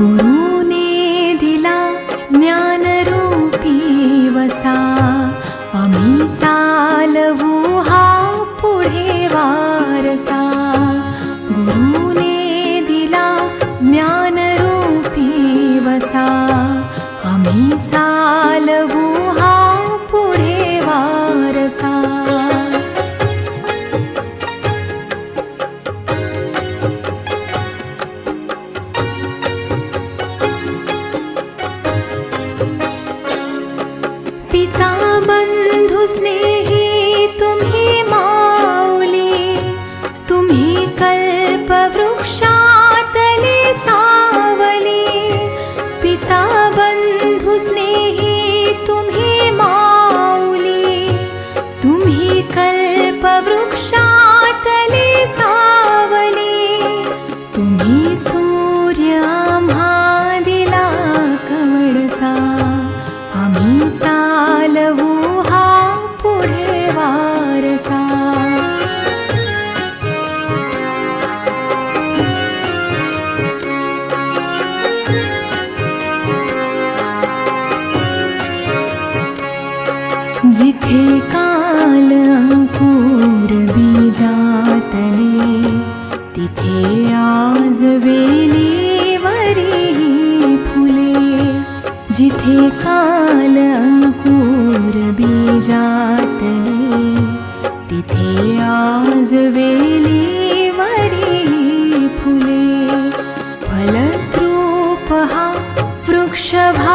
गुरुने दिला ज्ञानरूपी वसा. आम्ही चालवू हा पुढे वारसा. गुरुने दिला ज्ञानरूपी वसा. आम्ही पिता बंधु स्नेही तुम्ही पुढे वारसा। जिथे काल अंकुर बीजातले तिथे आज वेलीवरी फुले। जिथे काल जातली तिथे आज वेलीवरी फुले. फलद्रूप हा वृक्षभा